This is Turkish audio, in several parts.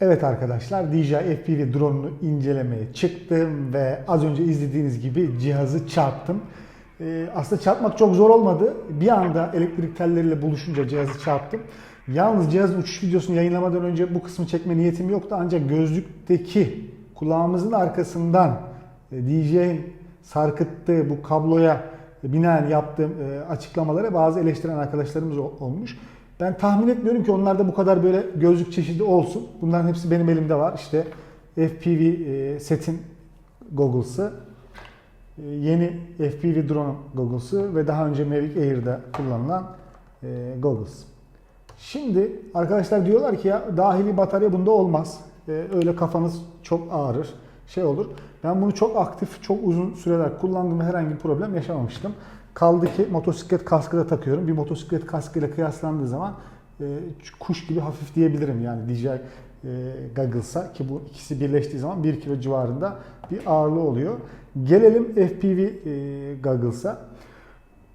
Evet arkadaşlar DJI FPV drone'unu incelemeye çıktım ve az önce izlediğiniz gibi cihazı çarptım. Ee, aslında çarpmak çok zor olmadı. Bir anda elektrik telleriyle buluşunca cihazı çarptım. Yalnız cihazın uçuş videosunu yayınlamadan önce bu kısmı çekme niyetim yoktu. Ancak gözlükteki kulağımızın arkasından e, DJ'in sarkıttığı bu kabloya binaen yaptığım e, açıklamalara bazı eleştiren arkadaşlarımız ol- olmuş. Ben tahmin etmiyorum ki onlarda bu kadar böyle gözlük çeşidi olsun. Bunların hepsi benim elimde var. İşte FPV e, setin goggle'sı, e, yeni FPV drone goggle'sı ve daha önce Mavic Air'da kullanılan e, goggles. Şimdi arkadaşlar diyorlar ki ya dahili batarya bunda olmaz. Öyle kafanız çok ağrır, şey olur. Ben bunu çok aktif, çok uzun süreler kullandım herhangi bir problem yaşamamıştım. Kaldı ki motosiklet kaskı da takıyorum. Bir motosiklet kaskıyla kıyaslandığı zaman e, kuş gibi hafif diyebilirim yani DJI e, Goggles'a ki bu ikisi birleştiği zaman 1 kilo civarında bir ağırlığı oluyor. Gelelim FPV e, Goggles'a.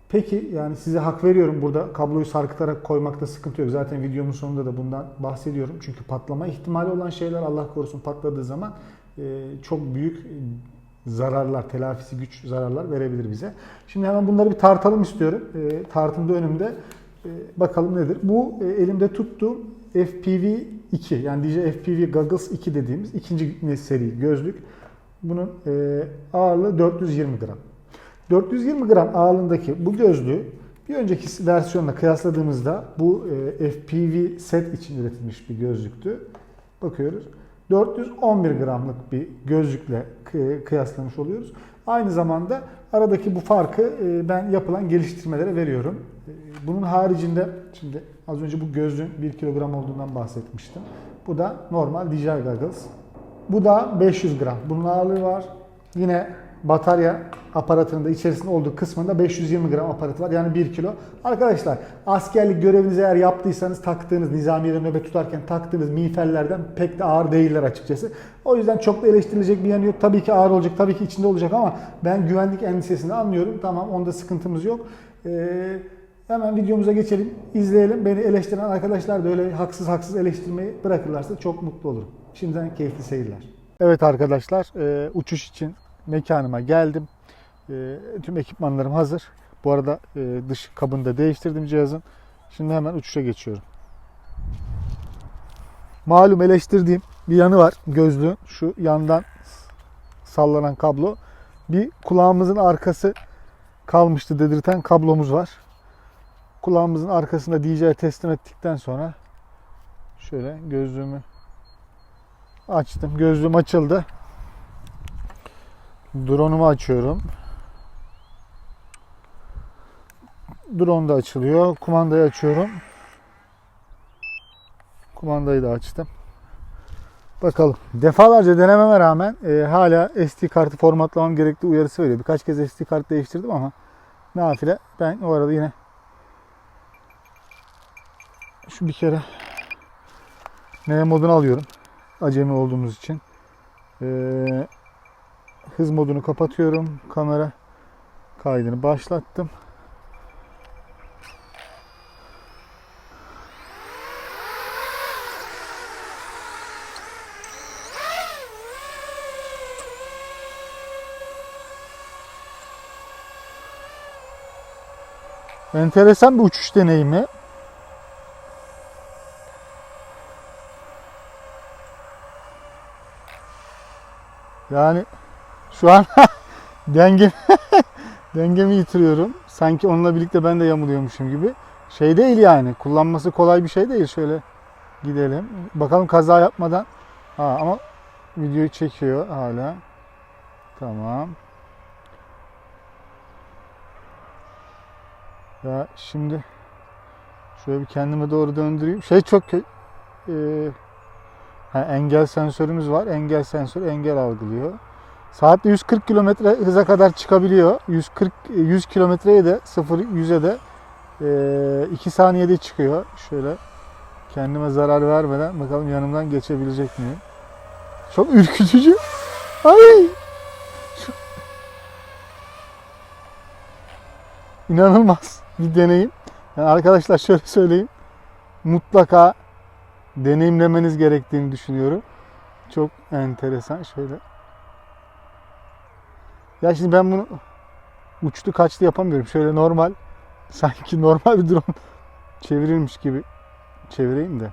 Peki yani size hak veriyorum burada kabloyu sarkıtarak koymakta sıkıntı yok. Zaten videomun sonunda da bundan bahsediyorum. Çünkü patlama ihtimali olan şeyler Allah korusun patladığı zaman e, çok büyük zararlar, telafisi güç zararlar verebilir bize. Şimdi hemen bunları bir tartalım istiyorum. E, tartımda önümde. E, bakalım nedir? Bu e, elimde tuttuğum FPV 2 yani DJI FPV Goggles 2 dediğimiz ikinci seri gözlük. Bunun e, ağırlığı 420 gram. 420 gram ağırlığındaki bu gözlüğü bir önceki versiyonla kıyasladığımızda bu e, FPV set için üretilmiş bir gözlüktü. Bakıyoruz. 411 gramlık bir gözlükle kı- kıyaslamış oluyoruz. Aynı zamanda aradaki bu farkı e, ben yapılan geliştirmelere veriyorum. E, Bunun haricinde şimdi az önce bu gözlüğün 1 kilogram olduğundan bahsetmiştim. Bu da normal DJI Goggles. Bu da 500 gram. Bunun ağırlığı var. Yine batarya aparatının da içerisinde olduğu kısmında 520 gram aparatı var. Yani 1 kilo. Arkadaşlar askerlik görevinizi eğer yaptıysanız taktığınız nizamiyede nöbet tutarken taktığınız miğferlerden pek de ağır değiller açıkçası. O yüzden çok da eleştirilecek bir yanı yok. Tabii ki ağır olacak, tabii ki içinde olacak ama ben güvenlik endişesini anlıyorum. Tamam onda sıkıntımız yok. Ee, hemen videomuza geçelim, izleyelim. Beni eleştiren arkadaşlar da öyle haksız haksız eleştirmeyi bırakırlarsa çok mutlu olurum. Şimdiden keyifli seyirler. Evet arkadaşlar, e, uçuş için mekanıma geldim. E, tüm ekipmanlarım hazır. Bu arada e, dış kabını da değiştirdim cihazın. Şimdi hemen uçuşa geçiyorum. Malum eleştirdiğim bir yanı var gözlüğün. Şu yandan sallanan kablo. Bir kulağımızın arkası kalmıştı dedirten kablomuz var. Kulağımızın arkasında DJI teslim ettikten sonra şöyle gözlüğümü açtım. Gözlüğüm açıldı. Drone'umu açıyorum. Drone da açılıyor. Kumandayı açıyorum. Kumandayı da açtım. Bakalım. Defalarca denememe rağmen e, hala SD kartı formatlamam gerektiği uyarısı veriyor. Birkaç kez SD kart değiştirdim ama nafile ben o arada yine şu bir kere M modunu alıyorum. Acemi olduğumuz için. Ee, hız modunu kapatıyorum. Kamera kaydını başlattım. Enteresan bir uçuş deneyimi. Yani şu an denge dengemi yitiriyorum. Sanki onunla birlikte ben de yamuluyormuşum gibi. Şey değil yani. Kullanması kolay bir şey değil. Şöyle gidelim. Bakalım kaza yapmadan. Ha, ama videoyu çekiyor hala. Tamam. Ya şimdi şöyle bir kendime doğru döndüreyim. Şey çok e, ha, engel sensörümüz var. Engel sensörü engel algılıyor. Saatte 140 kilometre hıza kadar çıkabiliyor. 140 100 kilometreye de 0 100'e de 2 saniyede çıkıyor. Şöyle kendime zarar vermeden bakalım yanımdan geçebilecek miyim? Çok ürkütücü. Ay! İnanılmaz bir deneyim. Yani arkadaşlar şöyle söyleyeyim. Mutlaka deneyimlemeniz gerektiğini düşünüyorum. Çok enteresan şöyle. Ya şimdi ben bunu uçtu kaçtı yapamıyorum. Şöyle normal sanki normal bir drone çevirilmiş gibi çevireyim de.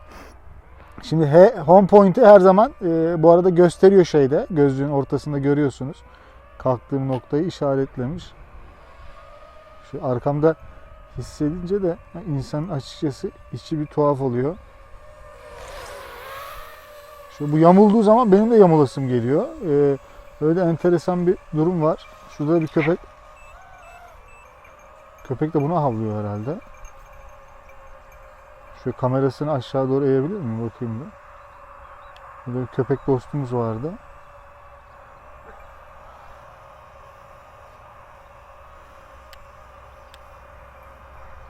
Şimdi he, home point'i her zaman e, bu arada gösteriyor şeyde. Gözlüğün ortasında görüyorsunuz. Kalktığım noktayı işaretlemiş. Şu arkamda hissedince de insanın açıkçası içi bir tuhaf oluyor. Şu bu yamulduğu zaman benim de yamulasım geliyor. Ee, öyle enteresan bir durum var. Şurada da bir köpek. Köpek de buna havlıyor herhalde. Şu kamerasını aşağı doğru eğebilir miyim? Bakayım bir. Burada bir köpek dostumuz vardı.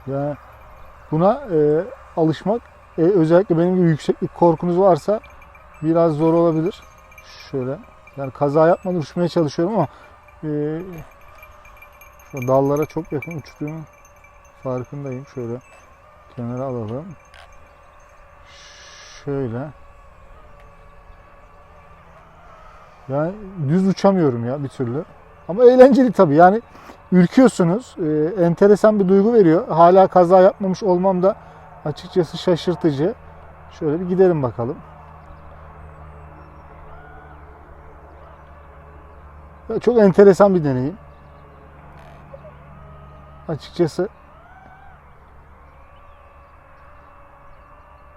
Yani buna e, alışmak e, özellikle benim gibi yükseklik korkunuz varsa biraz zor olabilir. Şöyle yani kaza yapmadan uçmaya çalışıyorum ama e, şu dallara çok yakın uçtuğumun farkındayım. Şöyle kenara alalım. Şöyle. Yani düz uçamıyorum ya bir türlü. Ama eğlenceli tabii. Yani ürküyorsunuz. Ee, enteresan bir duygu veriyor. Hala kaza yapmamış olmam da açıkçası şaşırtıcı. Şöyle bir gidelim bakalım. Çok enteresan bir deneyim. Açıkçası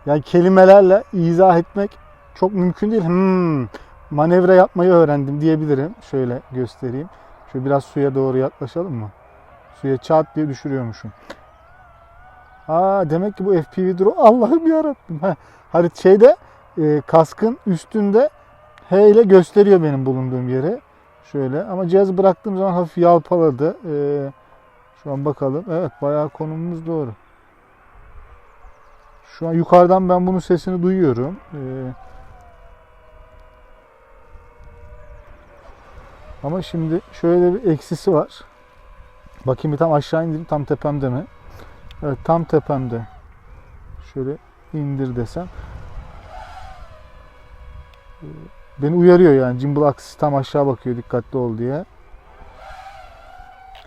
yani kelimelerle izah etmek çok mümkün değil. Hmm, manevra yapmayı öğrendim diyebilirim. Şöyle göstereyim. Şöyle biraz suya doğru yaklaşalım mı? Suya çat diye düşürüyormuşum. Aa demek ki bu FPV drone Allah'ım yarabbim. Ha, harit şeyde e, kaskın üstünde H ile gösteriyor benim bulunduğum yeri. Şöyle ama cihazı bıraktığım zaman hafif yalpaladı. E, şu an bakalım. Evet bayağı konumumuz doğru. Şu an yukarıdan ben bunun sesini duyuyorum. E, Ama şimdi şöyle bir eksisi var. Bakayım bir tam aşağı indireyim. Tam tepemde mi? Evet tam tepemde. Şöyle indir desem. Ee, Beni uyarıyor yani. Gimbal aksis tam aşağı bakıyor dikkatli ol diye.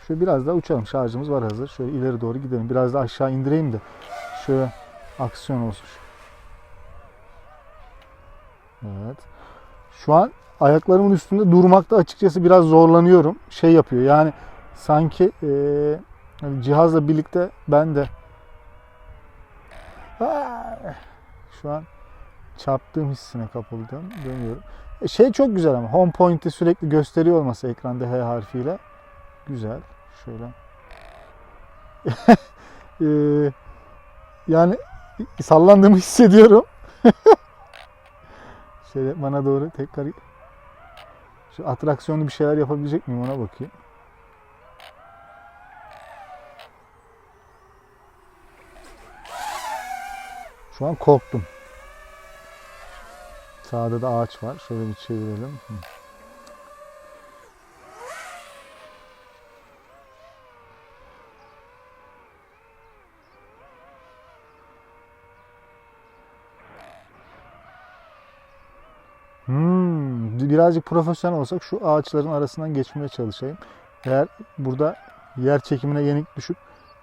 Şöyle biraz daha uçalım. Şarjımız var hazır. Şöyle ileri doğru gidelim. Biraz da aşağı indireyim de. Şöyle aksiyon olsun. Evet. Şu an ayaklarımın üstünde durmakta açıkçası biraz zorlanıyorum. Şey yapıyor yani sanki e, cihazla birlikte ben de şu an çarptığım hissine kapıldım. Dönüyorum. E, şey çok güzel ama home point'i sürekli gösteriyor olması ekranda H harfiyle. Güzel. Şöyle. E, yani sallandığımı hissediyorum. Şöyle bana doğru tekrar şu atraksiyonlu bir şeyler yapabilecek miyim ona bakayım. Şu an korktum. Sağda da ağaç var. Şöyle bir çevirelim. Hı. Hmm, birazcık profesyonel olsak şu ağaçların arasından geçmeye çalışayım. Eğer burada yer çekimine yenik düşüp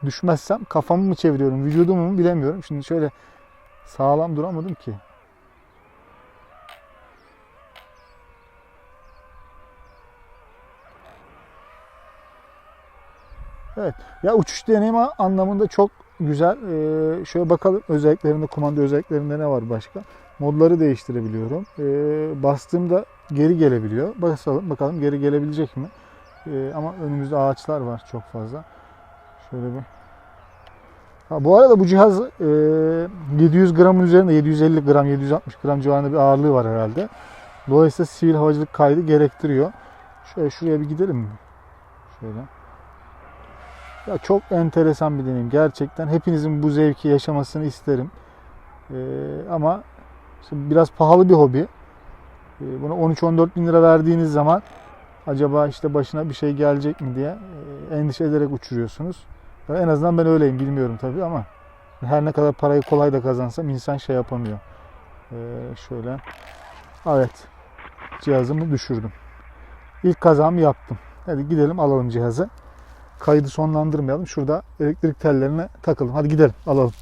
düşmezsem kafamı mı çeviriyorum, vücudumu mu bilemiyorum. Şimdi şöyle sağlam duramadım ki. Evet. Ya uçuş deneyimi anlamında çok güzel. Ee, şöyle bakalım özelliklerinde, kumanda özelliklerinde ne var başka? Modları değiştirebiliyorum. Ee, bastığımda geri gelebiliyor. Basalım bakalım geri gelebilecek mi? Ee, ama önümüzde ağaçlar var çok fazla. Şöyle bir. Ha, bu arada bu cihaz e, 700 gramın üzerinde 750 gram 760 gram civarında bir ağırlığı var herhalde. Dolayısıyla sivil havacılık kaydı gerektiriyor. Şöyle şuraya bir gidelim mi? Şöyle. Ya çok enteresan bir deneyim gerçekten. Hepinizin bu zevki yaşamasını isterim. Ee, ama işte biraz pahalı bir hobi. Ee, buna 13-14 bin lira verdiğiniz zaman acaba işte başına bir şey gelecek mi diye e, endişe ederek uçuruyorsunuz. Ya en azından ben öyleyim bilmiyorum tabii ama her ne kadar parayı kolay da kazansam insan şey yapamıyor. Ee, şöyle. Evet. Cihazımı düşürdüm. İlk kazamı yaptım. Hadi gidelim alalım cihazı. Kaydı sonlandırmayalım. Şurada elektrik tellerine takalım. Hadi gidelim alalım.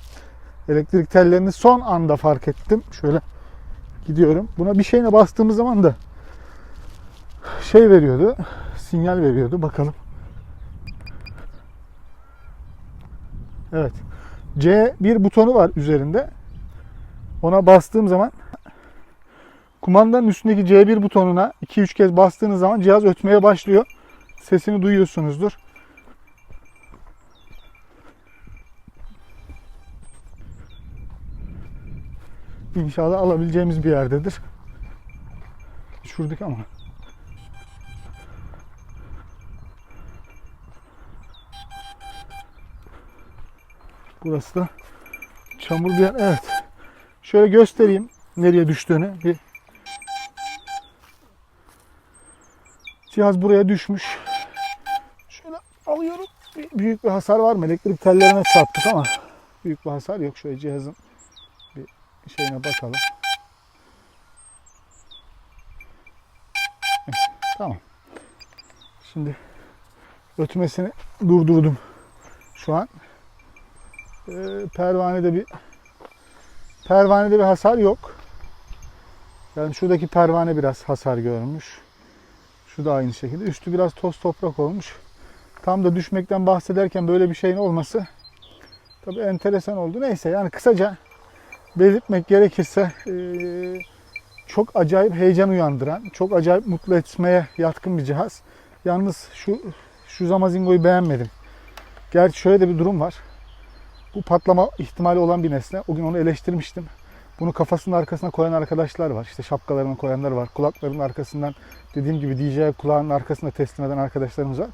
Elektrik tellerini son anda fark ettim. Şöyle gidiyorum. Buna bir şeyine bastığımız zaman da şey veriyordu. Sinyal veriyordu. Bakalım. Evet. C1 butonu var üzerinde. Ona bastığım zaman kumandanın üstündeki C1 butonuna 2-3 kez bastığınız zaman cihaz ötmeye başlıyor. Sesini duyuyorsunuzdur. İnşallah alabileceğimiz bir yerdedir. Düşürdük ama. Burası da çamur bir yer. Evet. Şöyle göstereyim nereye düştüğünü. Bir Cihaz buraya düşmüş. Şöyle alıyorum. Bir, büyük bir hasar var mı? Elektrik tellerine çarptık ama büyük bir hasar yok. Şöyle cihazın şeyine bakalım. Tamam. Şimdi ötmesini durdurdum. Şu an Ee, pervanede bir pervanede bir hasar yok. Yani şuradaki pervane biraz hasar görmüş. Şu da aynı şekilde. Üstü biraz toz toprak olmuş. Tam da düşmekten bahsederken böyle bir şeyin olması tabii enteresan oldu. Neyse yani kısaca belirtmek gerekirse eee, çok acayip heyecan uyandıran, çok acayip mutlu etmeye yatkın bir cihaz. Yalnız şu şu Zamazingo'yu beğenmedim. Gerçi şöyle de bir durum var. Bu patlama ihtimali olan bir nesne. O gün onu eleştirmiştim. Bunu kafasının arkasına koyan arkadaşlar var. İşte şapkalarına koyanlar var. Kulaklarının arkasından dediğim gibi DJ kulağının arkasında teslim eden arkadaşlarımız var.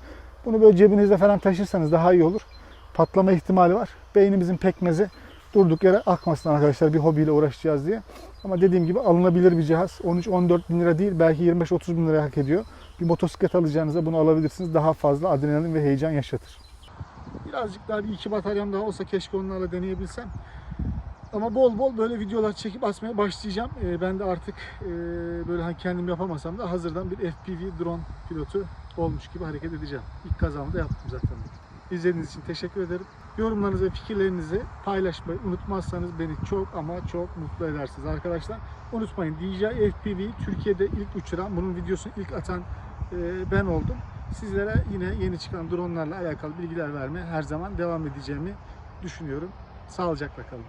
Bunu böyle cebinizde falan taşırsanız daha iyi olur. Patlama ihtimali var. Beynimizin pekmezi durduk yere akmasın arkadaşlar bir hobiyle uğraşacağız diye. Ama dediğim gibi alınabilir bir cihaz. 13-14 bin lira değil belki 25-30 bin lira hak ediyor. Bir motosiklet alacağınıza bunu alabilirsiniz. Daha fazla adrenalin ve heyecan yaşatır. Birazcık daha bir iki bataryam daha olsa keşke onlarla deneyebilsem. Ama bol bol böyle videolar çekip asmaya başlayacağım. Ee, ben de artık e, böyle hani kendim yapamasam da hazırdan bir FPV drone pilotu olmuş gibi hareket edeceğim. İlk kazamı da yaptım zaten. İzlediğiniz için teşekkür ederim. Yorumlarınızı ve fikirlerinizi paylaşmayı unutmazsanız beni çok ama çok mutlu edersiniz arkadaşlar. Unutmayın DJI FPV Türkiye'de ilk uçuran, bunun videosunu ilk atan e, ben oldum. Sizlere yine yeni çıkan dronlarla alakalı bilgiler vermeye her zaman devam edeceğimi düşünüyorum. Sağlıcakla kalın.